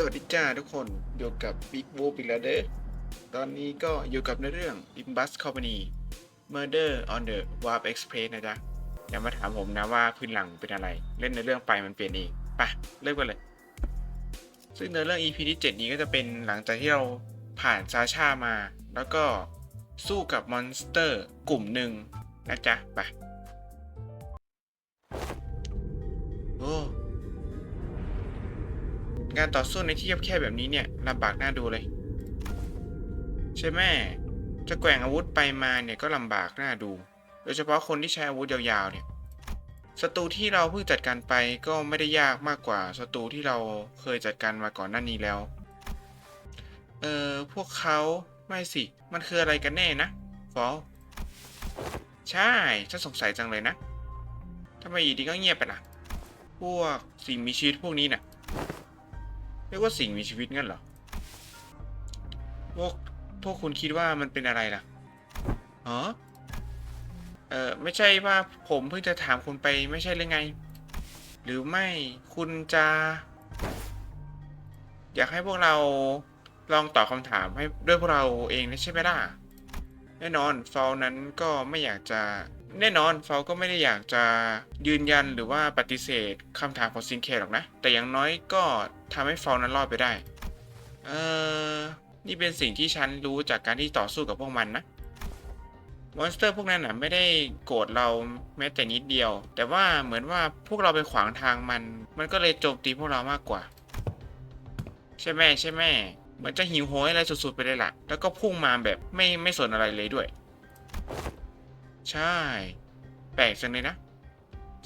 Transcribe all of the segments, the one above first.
สวัสดีจ้าทุกคนอยู่กับ Big w o o อีกแล้วเด้อตอนนี้ก็อยู่กับในเรื่อง Imbus Company Murder on the Warp Express นะจ๊ะอย่ามาถามผมนะว่าพื้นหลังเป็นอะไร เล่นในเรื่องไปมันเปลี่ยนเองปะเริ่มกันเลย ซึ่งในเรื่อง EP ที่ 7 นี้ก็จะเป็นหลังจากที่เราผ่านซาชามา แล้วก็สู้กับมอนสเตอร์กลุ่มหนึ่งนะจ๊ะไปโอ้ การต่อสู้ในที่แคบๆแบบนี้เนี่ยลำบากน่าดูเลย ใช่ไหมจะแกว่งอาวุธไปมาเนี่ยก็ลำบากน่าดู โดยเฉพาะคนที่ใช้อาวุธยาวๆเนี่ยศัตรูที่เราเพิ่งจัดการไปก็ไม่ได้ยากมากกว่าศัตรูที่เราเคยจัดการมาก่อนหน้านี้แล้ว เออพวกเขาไม่สิ มันคืออะไรกันแน่นะฟอลใช่ฉันสงสัยจังเลยนะทำไมอยู่ดีก็เงียบไปล่ะ พวกสิ่งมีชีวิตพวกนี้น่ะ เรียกว่าสิ่งมีชีวิตงั้นเหรอ พวกพวกคุณคิดว่ามันเป็นอะไรล่ะฮะเออไม่ใช่ว่าผมเพิ่งจะถามคุณไปไม่ใช่หรือไง หรือไม่คุณจะ อยากให้พวกเราลองตอบคำถามให้ด้วยพวกเราเองนะใช่ไหมล่ะ แน่นอนฟอลนั้นก็ไม่อยากจะ แน่นอนฟอลก็ไม่ได้อยากจะยืนยันหรือว่าปฏิเสธคำถามของซินเคหรอกนะ แต่อย่างน้อยก็ทำให้ฟอลนั้นรอดไปได้ เออนี่เป็นสิ่งที่ฉันรู้จากการที่ต่อสู้กับพวกมันนะมอนสเตอร์พวกนั้นน่ะไม่ได้โกรธเราแม้แต่นิดเดียว แต่ว่าเหมือนว่าพวกเราไปขวางทางมัน มันก็เลยโจมตีพวกเรามากกว่า ใช่ไหมใช่ไหมเหมือนจะหิวโหยอะไรสุดๆไปเลยล่ะ แล้วก็พุ่งมาแบบไม่ไม่สนอะไรเลยด้วย ใช่ แปลกจังเลยนะ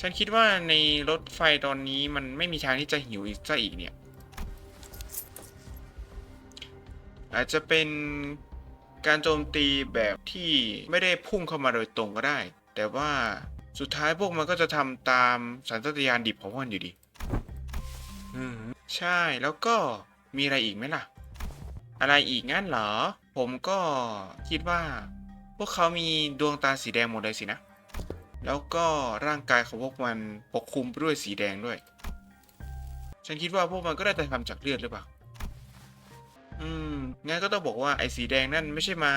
ฉันคิดว่าในรถไฟตอนนี้มันไม่มีทางที่จะหิวอีกซะอีกเนี่ย อาจจะเป็นการโจมตีแบบที่ไม่ได้พุ่งเข้ามาโดยตรงก็ได้ แต่ว่าสุดท้ายพวกมันก็จะทำตามสัญชาตญาณดิบของมันอยู่ดี อืมใช่แล้วก็มีอะไรอีกไหมล่ะ อะไรอีกงั้นเหรอ ผมก็คิดว่า วกเขามีดวงตาสีแดงหมดเลยสินะ แล้วก็ร่างกายของพวกมันปกคลุมด้วยสีแดงด้วย ฉันคิดว่าพวกมันก็ได้แต่ทำจากเลือดหรือเปล่า อืม งั้นก็ต้องบอกว่าไอ้สีแดงนั่นไม่ใช่มา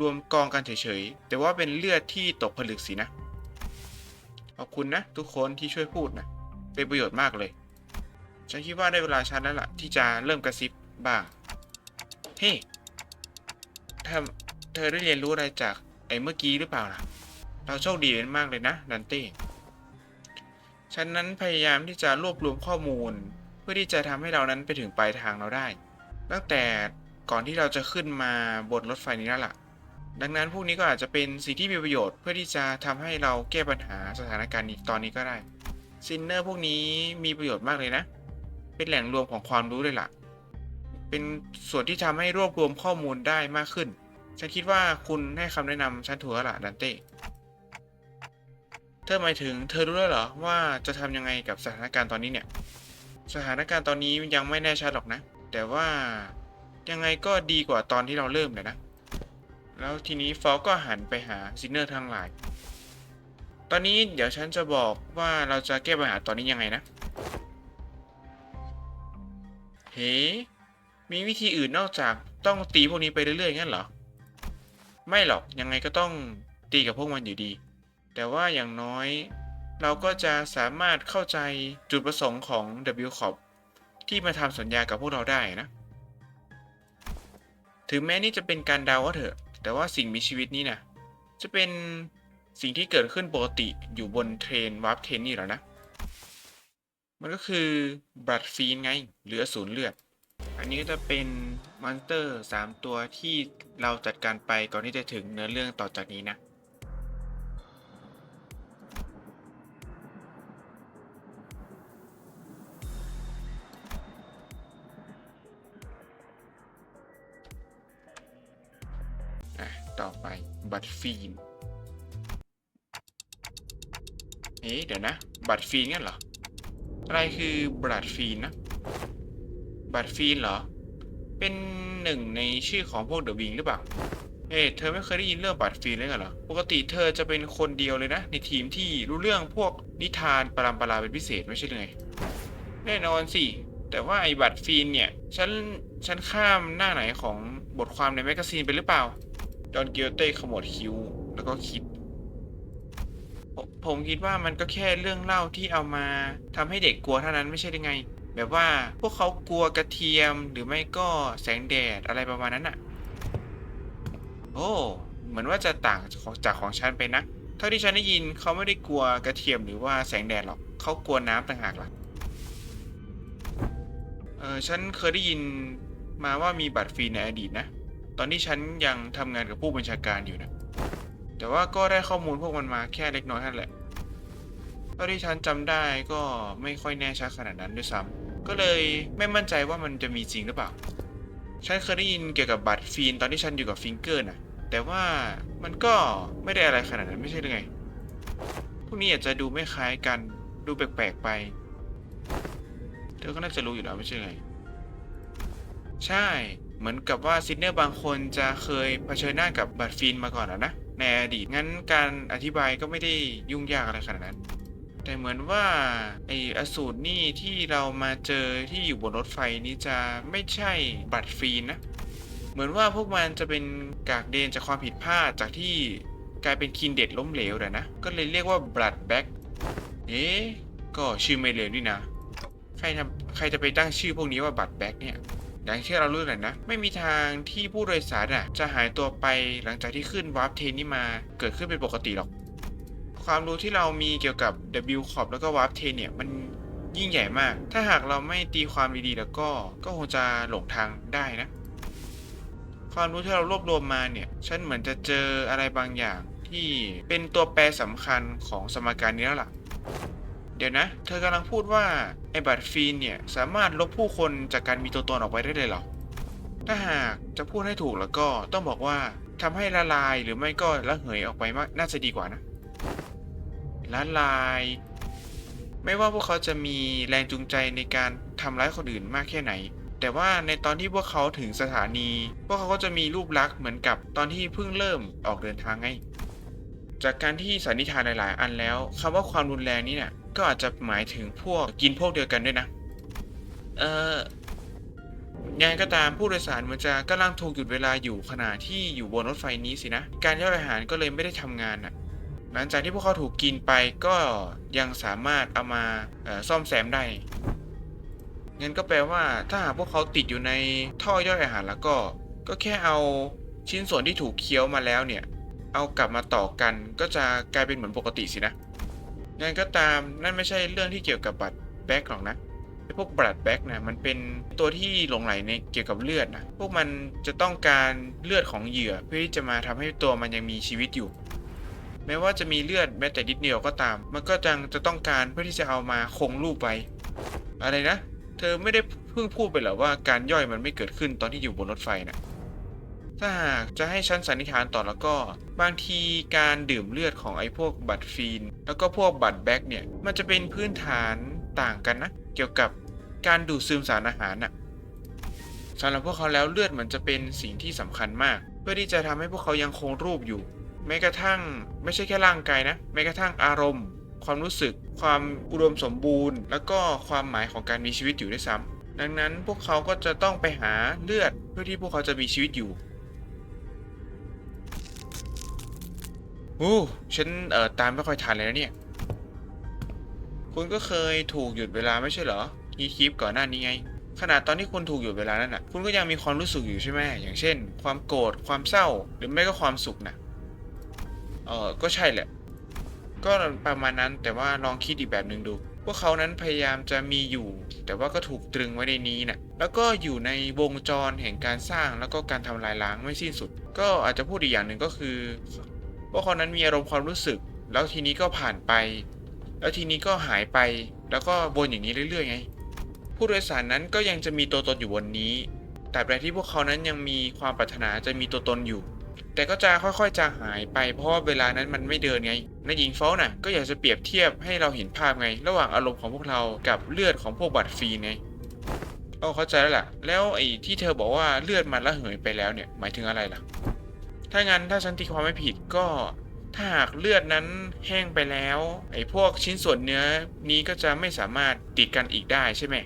รวมกองกันเฉยๆ แต่ว่าเป็นเลือดที่ตกผลึกสินะ ขอบคุณนะ ทุกคนที่ช่วยพูดนะ เป็นประโยชน์มากเลย ฉันคิดว่าได้เวลาฉันแล้วล่ะที่จะเริ่มกระซิบบ้าง เฮ้เธอ เธอได้เรียนรู้อะไรจากไอ้เมื่อกี้หรือเปล่าล่ะ เราโชคดีมากเลยนะดันเต้ฉันนั้นพยายามที่จะรวบรวมข้อมูล เพื่อที่จะทำให้เรานั้นไปถึงปลายทางเราได้ ตั้งแต่ก่อนที่เราจะขึ้นมาบนรถไฟนี้แล้วล่ะ ดังนั้นพวกนี้ก็อาจจะเป็นสิ่งที่มีประโยชน์เพื่อที่จะทำให้เราแก้ปัญหาสถานการณ์นี้ตอนนี้ก็ได้ซินเนอร์พวกนี้มีประโยชน์มากเลยนะ เป็นแหล่งรวมของความรู้เลยล่ะ เป็นส่วนที่ทำให้รวบรวมข้อมูลได้มากขึ้น ฉันคิดว่าคุณให้คำแนะนำฉันถูกแล้วล่ะดันเต้ เธอหมายถึงเธอรู้แล้วเหรอว่าจะทำยังไงกับสถานการณ์ตอนนี้เนี่ย สถานการณ์ตอนนี้ยังไม่แน่ชัดหรอกนะ แต่ว่ายังไงก็ดีกว่าตอนที่เราเริ่มเลยนะ แล้วทีนี้ฟอก็หันไปหาซินเนอร์ทั้งหลาย ตอนนี้เดี๋ยวฉันจะบอกว่าเราจะแก้ปัญหาตอนนี้ยังไงนะ เฮ้ มีวิธีอื่นนอกจากต้องตีพวกนี้ไปเรื่อยๆงั้นเหรอ ไม่หรอกยังไงก็ต้องตีกับพวกมันอยู่ดี แต่ว่าอย่างน้อย เราก็จะสามารถเข้าใจจุดประสงค์ของ W c o p ที่มาทำสัญญากับพวกเราได้นะ ถึงแม้นี่จะเป็นการเดาว่าเถอะ แต่ว่าสิ่งมีชีวิตนี้นะจะเป็นสิ่งที่เกิดขึ้นปกติอยู่บนเทรนวาร์ปเทรนนี่แหละนะ มันก็คือ บลัดฟีนไง หรืออสูรเลือด อันนี้ก็จะเป็นมอนสเตอร์3ตัวที่เราจัดการไปก่อนที่จะถึงเนื้อเรื่องต่อจากนี้นะอะต่อไปบัตฟีนเอ๊ะเดี๋ยวนะ บัตฟีนงั้นเหรอ อะไรคือบัตฟีนนะ บัตฟีนเหรอ เป็นหนึ่งในชื่อของพวกเดอะวิงหรือเปล่า เอ๊ะเธอไม่เคยได้ยินเรื่องบัตฟีนเลยเหรอ ปกติเธอจะเป็นคนเดียวเลยนะ ในทีมที่รู้เรื่องพวกนิทานปรามปราเป็นพิเศษไม่ใช่เลยแน่นอนสิ แต่ว่าไอ้บัตฟีนเนี่ย ฉัน ฉันข้ามหน้าไหนของบทความในแมกกาซีนไปหรือเปล่า ดอนเกียวเต้ขมวดคิ้วแล้วก็คิดผมคิดว่ามันก็แค่เรื่องเล่าที่เอามาทำให้เด็กกลัวเท่านั้นไม่ใช่หรือไง แบบว่าพวกเขากลัวกระเทียมหรือไม่ก็แสงแดดอะไรประมาณนั้นอะโอ้เหมือนว่าจะต่างจากของฉันไปนะเท่าที่ฉันได้ยินเขาไม่ได้กลัวกระเทียมหรือว่าแสงแดดหรอกเขากลัวน้ำต่างหากล่ะเออฉันเคยได้ยินมาว่ามีบัตรฟรีในอดีตนะ ตอนที่ฉันยังทำงานกับผู้บัญชาการอยู่นะ แต่ว่าก็ได้ข้อมูลพวกมันมาแค่เล็กน้อยเท่านั้นแหละเท่าที่ฉันจำได้ก็ไม่ค่อยแน่ชัดขนาดนั้นด้วยซ้ำ ก็เลยไม่มั่นใจว่ามันจะมีจริงหรือเปล่า ฉันเคยได้ยินเกี่ยวกับบัตรฟีนตอนที่ฉันอยู่กับฟิงเกอร์นะแต่ว่ามันก็ไม่ได้อะไรขนาดนั้นไม่ใช่หรือไง พวกนี้อาจจะดูไม่คล้ายกันดูแปลกๆไป เธอก็น่าจะรู้อยู่แล้วไม่ใช่ไง ใช่ เหมือนกับว่าซินเนอร์บางคนจะเคยเผชิญหน้ากับบัตรฟีนมาก่อนแล้วนะในอดีตงั้นการอธิบายก็ไม่ได้ยุ่งยากอะไรขนาดนั้น แต่เหมือนว่าไออสูรนี่ที่เรามาเจอที่อยู่บนรถไฟนี้จะไม่ใช่บัตรฟรีนะ เหมือนว่าพวกมันจะเป็นกากเดนจากความผิดพลาดจากที่กลายเป็นคินเด็ดล้มเหลวแต่นะ ก็เลยเรียกว่าบลัดแบ็กเอ๊ะก็ชื่อไม่เลวนี่นะ ใครทำใครจะไปตั้งชื่อพวกนี้ว่าบัตรแบ็กเนี่ยอย่างที่เรารู้แหละนะ ไม่มีทางที่ผู้โดยสารอะจะหายตัวไปหลังจากที่ขึ้นวาร์ปเทนนี่มาเกิดขึ้นเป็นปกติหรอก ความรู้ที่เรามีเกี่ยวกับ W Corp แล้วก็ Warp 10เนี่ย มันยิ่งใหญ่มาก ถ้าหากเราไม่ตีความดีๆ แล้วก็ ก็คงจะหลงทางได้นะ ความรู้ที่เรารวบรวมมาเนี่ย ฉันเหมือนจะเจออะไรบางอย่างที่เป็นตัวแปรสำคัญของสมการนี้แล้วล่ะ เดี๋ยวนะ เธอกำลังพูดว่า ไอ้บัตรฟีนเนี่ย สามารถลบผู้คนจากการมีตัวตนออกไปได้เลยเหรอ ถ้าหากจะพูดให้ถูกแล้วก็ต้องบอกว่าทำให้ละลายหรือไม่ก็ละเหยออกไปมากน่าจะดีกว่านะ ละลาย ไม่ว่าพวกเขาจะมีแรงจูงใจในการทำร้ายคนอื่นมากแค่ไหน แต่ว่าในตอนที่พวกเขาถึงสถานี พวกเขาก็จะมีรูปลักษณ์เหมือนกับตอนที่เพิ่งเริ่มออกเดินทางไง จากการที่สันนิษฐานหลาย ๆ อันแล้วคำว่าความรุนแรงนี้เนี่ยก็อาจจะหมายถึงพวกกินพวกเดียวกันด้วยนะ เอ่อยังไงก็ตามผู้โดยสารมันจะกำลังถูกหยุดเวลาอยู่ขณะที่อยู่บนรถไฟนี้สินะ การย่อยอาหารก็เลยไม่ได้ทำงานน่ะ หลังจากที่พวกเขาถูกกินไปก็ยังสามารถเอามาซ่อมแซมได้งั้นก็แปลว่าถ้าหากพวกเขาติดอยู่ในท่อย่อยอาหารแล้วก็ ก็แค่เอาชิ้นส่วนที่ถูกเคี้ยวมาแล้วเนี่ย เอากลับมาต่อกันก็จะกลายเป็นเหมือนปกติสินะงั้นก็ตามนั่นไม่ใช่เรื่องที่เกี่ยวกับบัตรแบ็กหรอกนะไอพวกบัตรแบ็กนะมันเป็นตัวที่หลงไหลในเกี่ยวกับเลือดนะพวกมันจะต้องการเลือดของเหยื่อเพื่อที่จะมาทำให้ตัวมันยังมีชีวิตอยู่ แม้ว่าจะมีเลือดแม้แต่นิดเดียวก็ตาม มันก็จังจะต้องการเพื่อที่จะเอามาคงรูปไว้อะไรนะ เธอไม่ได้เพิ่งพูดไปหรอว่าการย่อยมันไม่เกิดขึ้นตอนที่อยู่บนรถไฟนะถ้าหากจะให้ฉันสันนิษฐานต่อแล้วก็ บางทีการดื่มเลือดของไอ้พวกบัตรฟีน แล้วก็พวกบัตรแบ็กเนี่ย มันจะเป็นพื้นฐานต่างกันนะ เกี่ยวกับการดูดซึมสารอาหารน่ะสำหรับพวกเขาแล้วเลือดมันจะเป็นสิ่งที่สำคัญมาก เพื่อที่จะทำให้พวกเขายังคงรูปอยู่ แม้กระทั่งไม่ใช่แค่ร่างกายนะแม้กระทั่งอารมณ์ ความรู้สึก ความอุดมสมบูรณ์ แล้วก็ความหมายของการมีชีวิตอยู่ด้วยซ้ำดังนั้นพวกเขาก็จะต้องไปหาเลือดเพื่อที่พวกเขาจะมีชีวิตอยู่โอ้ฉันเอ่อตามไม่ค่อยทันเลยนะเนี่ย คุณก็เคยถูกหยุดเวลาไม่ใช่เหรอที่คลิปก่อนหน้านี้ไงขนาดตอนที่คุณถูกหยุดเวลานั้นน่ะ คุณก็ยังมีความรู้สึกอยู่ใช่ไหมอย่างเช่น ความโกรธความเศร้าหรือไม่ก็ความสุขน่ะ เออก็ใช่แหละ ก็ประมาณนั้นแต่ว่าลองคิดอีกแบบหนึ่งดู พวกเขานั้นพยายามจะมีอยู่ แต่ว่าก็ถูกตรึงไว้ในนี้นะแล้วก็อยู่ในวงจรแห่งการสร้างแล้วก็การทำลายล้างไม่สิ้นสุด ก็อาจจะพูดอีกอย่างหนึ่งก็คือ พวกเขานั้นมีอารมณ์ความรู้สึก แล้วทีนี้ก็ผ่านไป แล้วทีนี้ก็หายไป แล้วก็วนอย่างนี้เรื่อยๆไง ผู้โดยสารนั้นก็ยังจะมีตัวตนอยู่บนนี้แต่ใดที่พวกเขานั้นยังมีความปรารถนาจะมีตัวตนอยู่ แต่ก็จะค่อยๆจะหายไปเพราะเวลานั้นมันไม่เดินไงในหญิงเฝ้าน่ะก็อยากจะเปรียบเทียบให้เราเห็นภาพไง ระหว่างอารมณ์ของพวกเรากับเลือดของพวกบัตรฟรีไงเอาเข้าใจแล้วล่ะ แล้วไอ้ที่เธอบอกว่าเลือดมันระเหยไปแล้วเนี่ยหมายถึงอะไรล่ะ ถ้างั้นถ้าฉันตีความไม่ผิดก็ถ้าหากเลือดนั้นแห้งไปแล้ว ไอ้พวกชิ้นส่วนเนื้อนี้ก็จะไม่สามารถติดกันอีกได้ใช่ไหม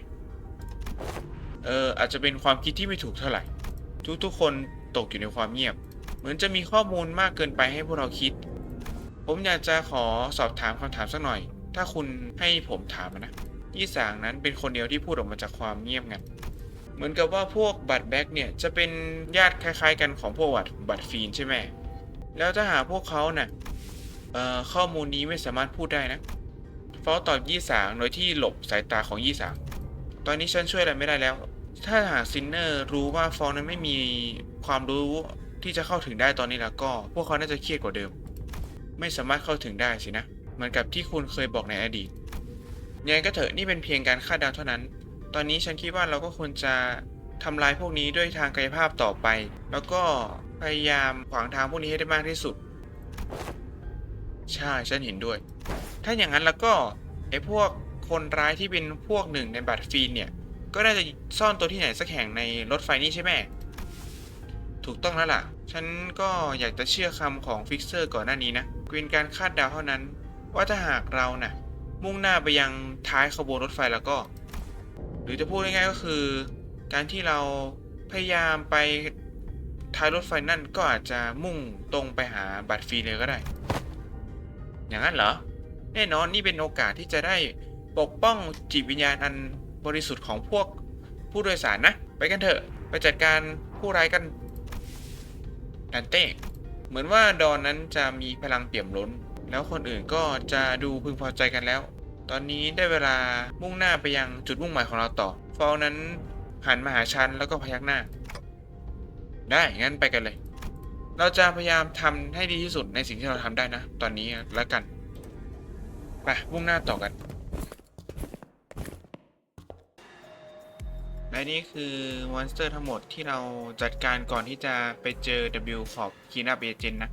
เอออาจจะเป็นความคิดที่ไม่ถูกเท่าไหร่ ทุกๆคนตกอยู่ในความเงียบ เหมือนจะมีข้อมูลมากเกินไปให้พวกเราคิด ผมอยากจะขอสอบถามคำถามสักหน่อย ถ้าคุณให้ผมถามนะยี่สางนั้นเป็นคนเดียวที่พูดออกมาจากความเงียบงันเหมือนกับว่าพวกบัตรแบ็กเนี่ยจะเป็นญาติคล้าย ๆ กันของพวกบัตรบัตรฟีนใช่ไหมแล้วถ้าหาพวกเขาน่ะเอ่อข้อมูลนี้ไม่สามารถพูดได้นะฟอลตอบยี่สางโดยที่หลบสายตาของยี่สางตอนนี้ฉันช่วยอะไรไม่ได้แล้ว ถ้าหากซินเนอร์รู้ว่าฟองนั้นไม่มีความรู้ ที่จะเข้าถึงได้ตอนนี้แล้วก็ พวกเขาน่าจะเครียดกว่าเดิม ไม่สามารถเข้าถึงได้สินะ เหมือนกับที่คุณเคยบอกในอดีตยังไงก็เถอะนี่เป็นเพียงการคาดเดาเท่านั้น ตอนนี้ฉันคิดว่าเราก็ควรจะทำลายพวกนี้ด้วยทางกายภาพต่อไป แล้วก็พยายามขวางทางพวกนี้ให้ได้มากที่สุด ใช่ฉันเห็นด้วย ถ้าอย่างนั้นแล้วก็ไอ้พวกคนร้ายที่เป็นพวกหนึ่งในบัตรฟีนเนี่ย ก็น่าจะซ่อนตัวที่ไหนสักแห่งในรถไฟนี่ใช่ไหม ถูกต้องแล้วล่ะ ฉันก็อยากจะเชื่อคำของฟิกเซอร์ก่อนหน้านี้นะเป็นการคาดเดาเท่านั้น ว่าถ้าหากเราน่ะ มุ่งหน้าไปยังท้ายขบวนรถไฟแล้วก็ หรือจะพูดง่ายๆก็คือ การที่เราพยายามไปท้ายรถไฟนั่นก็อาจจะมุ่งตรงไปหาบัตรฟรีเลยก็ได้ อย่างนั้นเหรอ แน่นอนนี่เป็นโอกาสที่จะได้ปกป้องจิตวิญญาณอันบริสุทธิ์ของพวกผู้โดยสารนะ ไปกันเถอะ ไปจัดการผู้ร้ายกัน ดันเต้ เหมือนว่าดอนนั้นจะมีพลังเปี่ยมล้น แล้วคนอื่นก็จะดูพึงพอใจกันแล้ว ตอนนี้ได้เวลามุ่งหน้าไปยังจุดมุ่งหมายของเราต่อ ฟอลนั้นหันมาหาฉันแล้วก็พยักหน้า ได้งั้นไปกันเลย เราจะพยายามทำให้ดีที่สุดในสิ่งที่เราทำได้นะ ตอนนี้แล้วกันไปมุ่งหน้าต่อกัน และนี่คือมอนสเตอร์ทั้งหมดที่เราจัดการก่อนที่จะไปเจอ W ขอบ Clean Up Agent นะ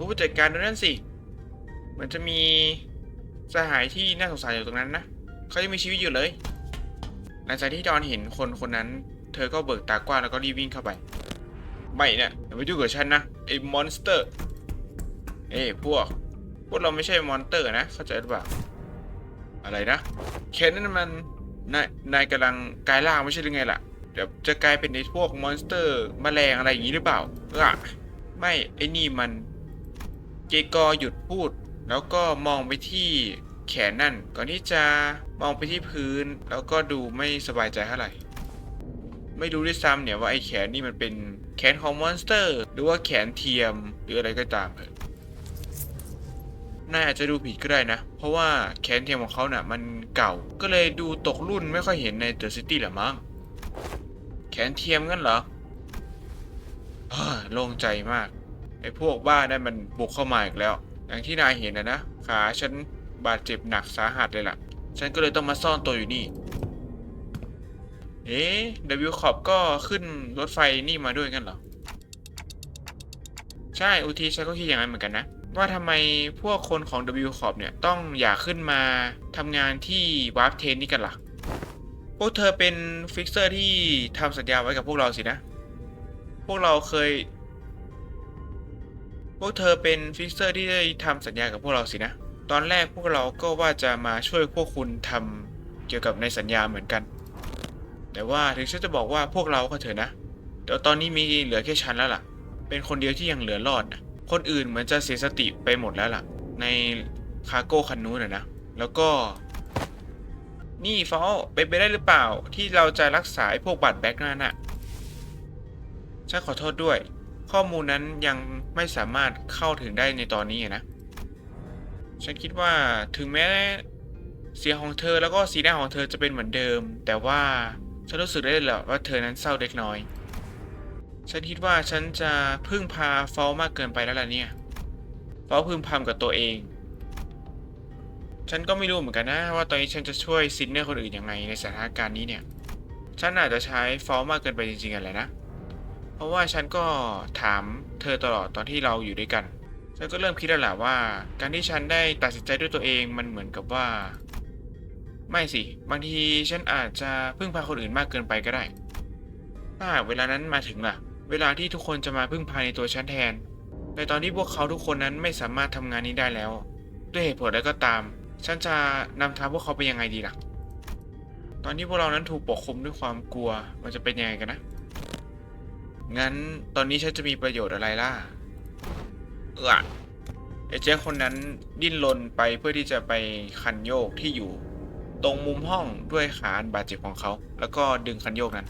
ผู้จัดการดูนั่นสิ เหมือนจะมีสหายที่น่าสงสารอยู่ตรงนั้นนะเขายังมีชีวิตอยู่เลย หลังจากที่ดอนเห็นคนคนนั้น เธอก็เบิกตากว้างแล้วก็รีบวิ่งเข้าไป ไม่เนี่ยอย่ามายุ่งกับฉันนะไอ้มอนสเตอร์ เอ้ยพวก พวกเราไม่ใช่มอนสเตอร์นะ เข้าใจหรือเปล่า อะไรนะแค่นั้นมันนายนายกำลังกลายร่างไม่ใช่หรือไงล่ะ เดี๋ยวจะกลายเป็นไอ้พวกมอนสเตอร์แมลงอะไรอย่างนี้หรือเปล่าอะไม่ไอ้นี่มัน เกกอหยุดพูด แล้วก็มองไปที่แขนนั่น ก่อนที่จะมองไปที่พื้น แล้วก็ดูไม่สบายใจเท่าไหร่ ไม่รู้ด้วยซ้ำเนี่ยว่าไอ้แขนนี่มันเป็นแขนของมอนสเตอร์ หรือว่าแขนเทียมหรืออะไรก็ตามเถอะนายอาจจะดูผิดก็ได้นะ เพราะว่าแขนเทียมของเขาเน่ะมันเก่า ก็เลยดูตกรุ่นไม่ค่อยเห็นในเดอะซิตี้แหละมั้ง แขนเทียมงั้นเหรอโล่งใจมาก ไอ้พวกบ้านั่นมันบุกเข้ามาอีกแล้ว อย่างที่นายเห็นนะนะ ขาฉันบาดเจ็บหนักสาหัสเลยล่ะ ฉันก็เลยต้องมาซ่อนตัวอยู่นี่ เอ๊ะ W ขอบก็ขึ้นรถไฟนี่มาด้วยงั้นเหรอ ใช่อุทีฉันก็คิดอย่างนั้นเหมือนกันนะ ว่าทำไมพวกคนของ W ขอบเนี่ยต้องอยากขึ้นมาทำงานที่วาร์ปเทนนี่กันล่ะ พวกเธอเป็นฟิกเซอร์ที่ทำสัญญาไว้กับพวกเราสินะ พวกเราเคย พวกเธอเป็นฟิกเซอร์ที่ได้ทำสัญญากับพวกเราสินะ ตอนแรกพวกเราก็ว่าจะมาช่วยพวกคุณทำเกี่ยวกับในสัญญาเหมือนกัน แต่ว่าถึงฉันจะบอกว่าพวกเราก็เถอะนะเดี๋ยวตอนนี้มีเหลือแค่ฉันแล้วล่ะ เป็นคนเดียวที่ยังเหลือรอดนะคนอื่นเหมือนจะเสียสติไปหมดแล้วล่ะ ในคารโก้คันนู้นนะนะ แล้วก็ นี่ฟอลเป็นไปได้หรือเปล่าที่เราจะรักษาไอ้พวกบัตรแบ็กนั่นน่ะฉันขอโทษด้วย ข้อมูลนั้นยังไม่สามารถเข้าถึงได้ในตอนนี้นะ ฉันคิดว่าถึงแม้เสียงของเธอแล้วก็สีหน้าของเธอจะเป็นเหมือนเดิม แต่ว่าฉันรู้สึกได้เลยแหละว่าเธอนั้นเศร้าเล็กน้อย ฉันคิดว่าฉันจะพึ่งพาฟอลมากเกินไปแล้วล่ะเนี่ยฟอลพึ่งพำกับตัวเอง ฉันก็ไม่รู้เหมือนกันนะว่าตอนนี้ฉันจะช่วยซินเนอร์คนอื่นยังไงในสถานการณ์นี้เนี่ย ฉันอาจจะใช้ฟอลมากเกินไปจริงๆอะไรนะ พราะว่าฉันก็ถามเธอตลอดตอนที่เราอยู่ด้วยกัน ฉันก็เริ่มคิดแล้วแหละว่า การที่ฉันได้ตัดสินใจด้วยตัวเองมันเหมือนกับว่า ไม่สิ บางทีฉันอาจจะพึ่งพาคนอื่นมากเกินไปก็ได้ ถ้าเวลานั้นมาถึงล่ะ เวลาที่ทุกคนจะมาพึ่งพาในตัวฉันแทน ในตอนที่พวกเขาทุกคนนั้นไม่สามารถทำงานนี้ได้แล้ว ด้วยเหตุผลใดก็ตาม ฉันจะนำทางพวกเขาไปยังไงดีล่ะ ตอนที่พวกเรานั้นถูกปกคลุมด้วยความกลัวมันจะเป็นยังไงกันนะ งั้นตอนนี้ฉันจะมีประโยชน์อะไรล่ะ เออไอ้เจ๊คนนั้นดิ้นรนไปเพื่อที่จะไปคันโยกที่อยู่ ตรงมุมห้องด้วยขาอันบาดเจ็บของเขา แล้วก็ดึงคันโยกนั้น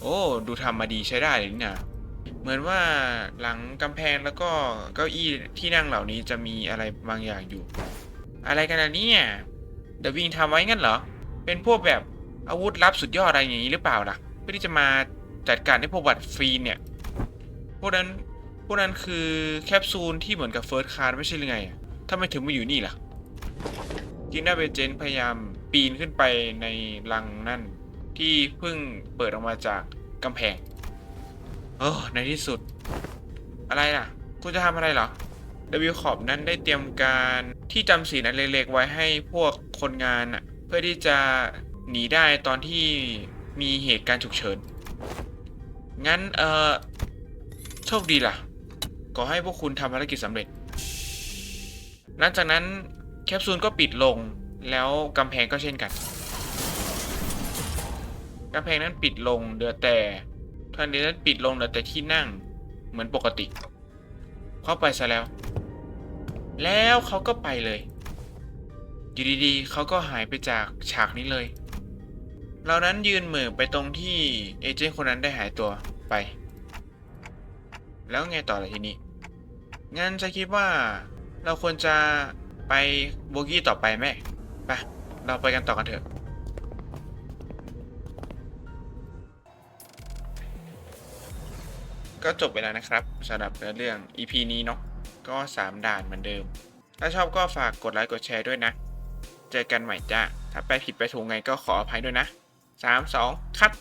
โอ้ดูทำมาดีใช้ได้เลยนี่นะเหมือนว่าหลังกำแพงแล้วก็เก้าอี้ที่นั่งเหล่านี้จะมีอะไรบางอย่างอยู่ อะไรกันนะเนี่ยเดวิงทำไว้งั้นเหรอ เป็นพวกแบบ อาวุธลับสุดยอดอะไรอย่างนี้หรือเปล่าล่ะ เพื่อที่จะมาจัดการให้พวกบัตรฟรีเนี่ย พวกนั้น พวกนั้นคือแคปซูลที่เหมือนกับเฟิร์สคาร์ไม่ใช่หรือไงอะทำไมถึงมาอยู่นี่ล่ะจินนาเบเจนพยายามปีนขึ้นไปในรังนั่น ที่เพิ่งเปิดออกมาจากกำแพงโอ้ในที่สุด อะไรล่ะ คุณจะทำอะไรเหรอ W ขอบนั้นได้เตรียมการที่จำสีนั้นเล็กๆไว้ให้พวกคนงานน่ะเพื่อที่จะ หนีได้ตอนที่มีเหตุการณ์ฉุกเฉิน งั้น เออโชคดีล่ะ ขอให้พวกคุณทำภารกิจสำเร็จ หลังจากนั้นแคปซูลก็ปิดลง แล้วกำแพงก็เช่นกัน กำแพงนั้นปิดลงเหลือแต่ทันทีนั้นปิดลงเหลือแต่ที่นั่งเหมือนปกติ เข้าไปซะแล้ว แล้วเขาก็ไปเลย อยู่ดีๆ เขาก็หายไปจากฉากนี้เลย เรานั้นยืนเหมือไปตรงที่เอเจนต์คนนั้นได้หายตัวไป แล้วไงต่อเลยทีนี้ งั้นจะคิดว่าเราควรจะไปโบกี้ต่อไปไหมไปเราไปกันต่อกันเถอะก็จบไปแล้วนะครับสำหรับเนื้อเรื่อง EP นี้เนาะก็ 3 ด่านเหมือนเดิม ถ้าชอบก็ฝากกดไลค์กดแชร์ด้วยนะ เจอกันใหม่จ้าถ้าไปผิดไปถูกไงก็ขออภัยด้วยนะ 3 2 คัด